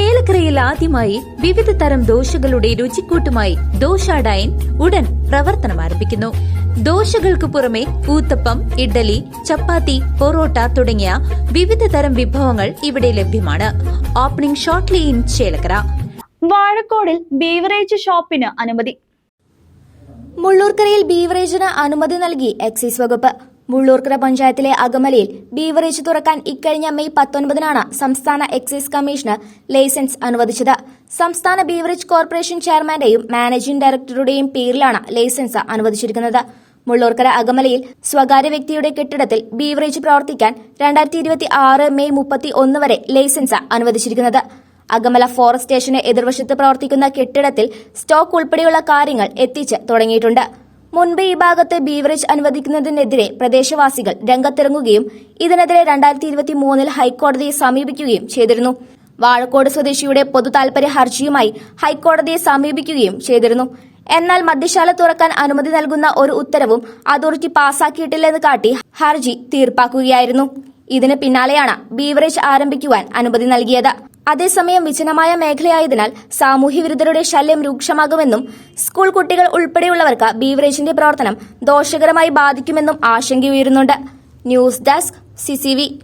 ചേലക്കരയിൽ ആദ്യമായി വിവിധ തരം ദോശകളുടെ രുചിക്കൂട്ടുമായി ദോശ ഡൈൻ ഉടൻ പ്രവർത്തനം ആരംഭിക്കുന്നു. ദോശകൾക്ക് പുറമെ ഊത്തപ്പം ഇഡ്ഡലി ചപ്പാത്തി പൊറോട്ട തുടങ്ങിയ വിവിധ തരം വിഭവങ്ങൾ ഇവിടെ ലഭ്യമാണ്. Opening shortly in Chelakkara. വാഴക്കോടിൽ beverage ഷോപ്പിന് അനുമതി. മുള്ളൂർക്കരയിൽ ബീവറേജിന് അനുമതി നൽകി എക്സൈസ് വകുപ്പ്. മുള്ളൂർക്കര പഞ്ചായത്തിലെ അകമലയിൽ ബീവറേജ് തുറക്കാൻ ഇക്കഴിഞ്ഞ മെയ് പത്തൊൻപതിനാണ് സംസ്ഥാന എക്സൈസ് കമ്മീഷന് ലൈസൻസ് അനുവദിച്ചത്. സംസ്ഥാന ബീവറേജ് കോർപ്പറേഷൻ ചെയർമാന്റെയും മാനേജിംഗ് ഡയറക്ടറുടെയും പേരിലാണ് ലൈസൻസ് അനുവദിച്ചിരിക്കുന്നത്. മുള്ളൂർക്കര അകമലയിൽ സ്വകാര്യ വ്യക്തിയുടെ കെട്ടിടത്തിൽ ബീവറേജ് പ്രവർത്തിക്കാൻ രണ്ടായിരത്തി ഇരുപത്തി ആറ് മെയ് മുപ്പത്തി ഒന്ന് വരെ ലൈസൻസ് അനുവദിച്ചിരിക്കുന്നത്. അകമല ഫോറസ്റ്റ് സ്റ്റേഷന് എതിർവശത്ത് പ്രവർത്തിക്കുന്ന കെട്ടിടത്തിൽ സ്റ്റോക്ക് ഉൾപ്പെടെയുള്ള കാര്യങ്ങൾ എത്തിച്ച് തുടങ്ങിയിട്ടുണ്ട്. മുൻപ് ഈ ഭാഗത്ത് ബീവറേജ് അനുവദിക്കുന്നതിനെതിരെ പ്രദേശവാസികൾ രംഗത്തിറങ്ങുകയും ഇതിനെതിരെ രണ്ടായിരത്തി ഇരുപത്തി മൂന്നിൽ ഹൈക്കോടതിയെ സമീപിക്കുകയും ചെയ്തിരുന്നു. വാഴക്കോട് സ്വദേശിയുടെ പൊതു താൽപര്യ ഹർജിയുമായി ഹൈക്കോടതിയെ സമീപിക്കുകയും ചെയ്തിരുന്നു. എന്നാൽ മദ്യശാല തുറക്കാൻ അനുമതി നൽകുന്ന ഒരു ഉത്തരവും അതോറിറ്റി പാസാക്കിയിട്ടില്ലെന്ന് കാട്ടി ഹർജി തീർപ്പാക്കുകയായിരുന്നു. ഇതിന് പിന്നാലെയാണ് ബീവറേജ് ആരംഭിക്കുവാൻ അനുമതി നൽകിയത്. അതേസമയം വിജനമായ മേഖലയായതിനാൽ സാമൂഹ്യവിരുദ്ധരുടെ ശല്യം രൂക്ഷമാകുമെന്നും സ്കൂൾ കുട്ടികൾ ഉൾപ്പെടെയുള്ളവർക്ക് ബീവറേജിന്റെ പ്രവർത്തനം ദോഷകരമായി ബാധിക്കുമെന്നും ആശങ്കയുയരുന്നുണ്ട്. News desk CCV